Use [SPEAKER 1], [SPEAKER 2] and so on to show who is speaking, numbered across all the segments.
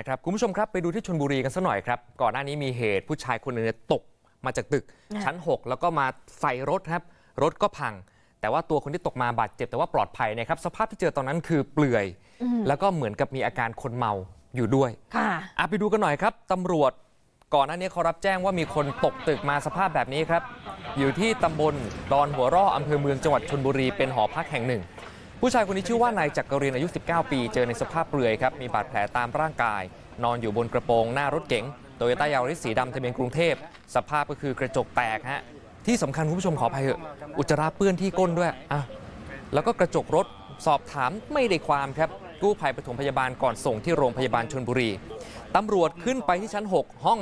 [SPEAKER 1] นะครับคุณผู้ชมครับไปดูที่ชนบุรีกันสักหน่อยครับก่อนหน้านี้มีเหตุผู้ชายคนหนึงเนี่ยตกมาจากตึก
[SPEAKER 2] อะ
[SPEAKER 1] ชั้น 6 แล้วก็มาใส่รถครับรถก็พัง แต่ว่าตัวคนที่ตกมาบาดเจ็บแต่ว่าปลอดภัยนะครับสภาพที่เจอตอนนั้นคือเปลือย แล้วก็เหมือนกับมีอาการคนเมาอยู่ด้วย
[SPEAKER 2] ค่ะ
[SPEAKER 1] อะไปดูกันหน่อยครับตำรวจก่อนหน้านี้เขารับแจ้งว่ามีคนตกตึกมาสภาพแบบนี้ครับ อยู่ที่ตำบลดอนหัวร่ออำเภอเมืองจังหวัดชนบุรีเป็นหอพักแห่งหนึ่ง ผู้ชายคนนี้ชื่อว่านายจักรินอายุ 19 ปี เจอในสภาพเปลือยครับ มีบาดแผลตามร่างกาย นอนอยู่บนกระโปรงหน้ารถเก๋งโตโยต้ายาริสสีดำทะเบียนกรุงเทพ สภาพก็คือกระจกแตกฮะ ที่สำคัญคุณผู้ชมขออภัยเถอะอุจจาระเปื้อนที่ก้นด้วยอะแล้วก็กระจกรถสอบถามไม่ได้ความครับ กู้ภัยปฐมพยาบาลก่อนส่งที่โรงพยาบาลชนบุรีตำรวจขึ้นไปที่ชั้น 6 ห้อง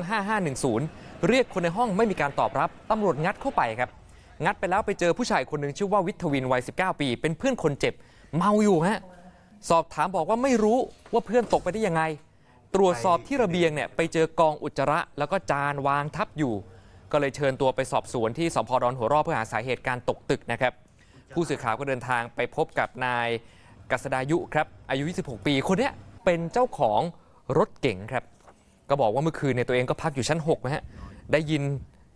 [SPEAKER 1] 5510 เรียกคนในห้องไม่มีการตอบรับตำรวจงัดเข้าไปครับ งัดไปแล้วไปเจอผู้ชายคนหนึ่งชื่อว่าวิทวินวัย 19 ปี เป็นเพื่อนคนเจ็บ เมาอยู่ฮะสอบถามบอกว่าไม่รู้ว่าเพื่อนตกไปได้ยังไง ตรวจสอบที่ระเบียงเนี่ยไปเจอกองอุจจาระแล้วก็จานวางทับอยู่ ก็เลยเชิญตัวไปสอบสวนที่สพดอนหัวรอเพื่อหาสาเหตุการตกตึกนะครับ ผู้สื่อข่าวก็เดินทางไปพบกับนายกษดายุครับอายุ 26 ปีคนเนี้ยเป็นเจ้าของรถเก๋งครับ ก็บอกว่าเมื่อคืนเนี่ยตัวเองก็พักอยู่ชั้น6นะฮะได้ยิน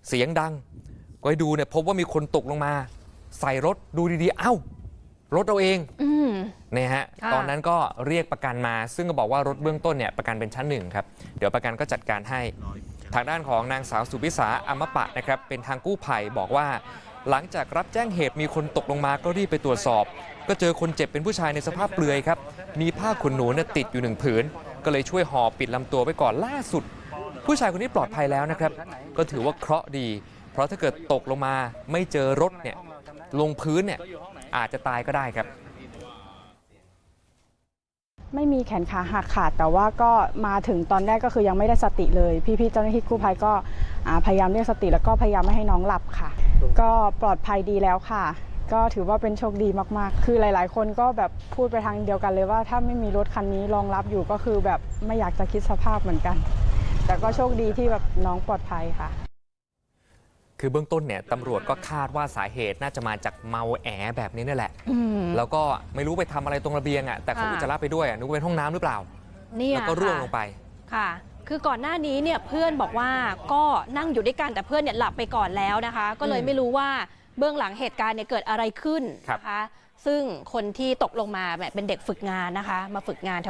[SPEAKER 1] เสียงดัง ก็ไปดูเนี่ยพบว่ามีคนตกลงมา ใส่รถดูดีๆ เอ้า รถเราเอง
[SPEAKER 2] อืม
[SPEAKER 1] เนี่ยฮะ
[SPEAKER 2] ค่ะ
[SPEAKER 1] ตอนนั้นก็เรียกประกันมา ซึ่งก็บอกว่ารถเบื้องต้นเนี่ยประกันเป็นชั้นหนึ่งครับ เดี๋ยวประกันก็จัดการให้ ทางด้านของนางสาวสุพิสาอมปะนะครับเป็นทางกู้ภัยบอกว่า หลังจากรับแจ้งเหตุมีคนตกลงมาก็รีบไปตรวจสอบ ก็เจอคนเจ็บเป็นผู้ชายในสภาพเปลือยครับ มีผ้าขนหนูเนี่ยติดอยู่หนึ่งผืน ก็เลยช่วยห่อปิดลำตัวไว้ก่อนล่าสุด ผู้ชายคนนี้ปลอดภัยแล้วนะครับ ก็ถือว่าเคราะห์ดี เพราะถ้าเกิดตกลงมาไม่เจอรถเนี่ยลงพื้นเนี่ยอาจจะตายก็ได้ครับ
[SPEAKER 3] ไม่มีแขนขาหักขาดแต่ว่าก็มาถึงตอนแรกก็คือยังไม่ได้สติเลย พี่ๆเจ้าหน้าที่กู้ภัยก็พยายามเรียกสติแล้วก็พยายามไม่ให้น้องหลับค่ะ ก็ปลอดภัยดีแล้วค่ะ ก็ถือว่าเป็นโชคดีมากๆ คือหลาย ๆ คนก็แบบพูดไปทางเดียวกันเลยว่า ถ้าไม่มีรถคันนี้รองรับอยู่ก็คือแบบไม่อยากจะคิดสภาพเหมือนกัน แต่ก็โชคดีที่แบบน้องปลอดภัยค่ะ
[SPEAKER 1] คือเบื้องต้นเนี่ยตำรวจก็คาดว่าสาเหตุน่าจะมาจากเมาแอแบบนี้นี่แหละ
[SPEAKER 2] อืม
[SPEAKER 1] แล้วก็ไม่รู้ไปทำอะไรตรงระเบียงอะแต่เขา
[SPEAKER 2] ค่ะ
[SPEAKER 1] อุจจาระไปด้วยอะนึกว่าเป็นห้องน้ำหรือเปล่า
[SPEAKER 2] เนี่ย
[SPEAKER 1] แล้วก็ร่วง
[SPEAKER 2] ค่ะ
[SPEAKER 1] ลงไป
[SPEAKER 2] ค่ะ คือก่อนหน้านี้เนี่ยเพื่อนบอกว่าก็นั่งอยู่ด้วยกันแต่เพื่อนเนี่ยหลับไปก่อนแล้วนะคะ ก็เลย
[SPEAKER 1] อืม
[SPEAKER 2] ไม่รู้ว่าเบื้องหลังเหตุการณ์เนี่ยเกิดอะไรขึ้น
[SPEAKER 1] ครับ
[SPEAKER 2] นะคะ ซึ่งคนที่ตกลงมาแบบเป็นเด็กฝึกงานนะคะ มาฝึกงาน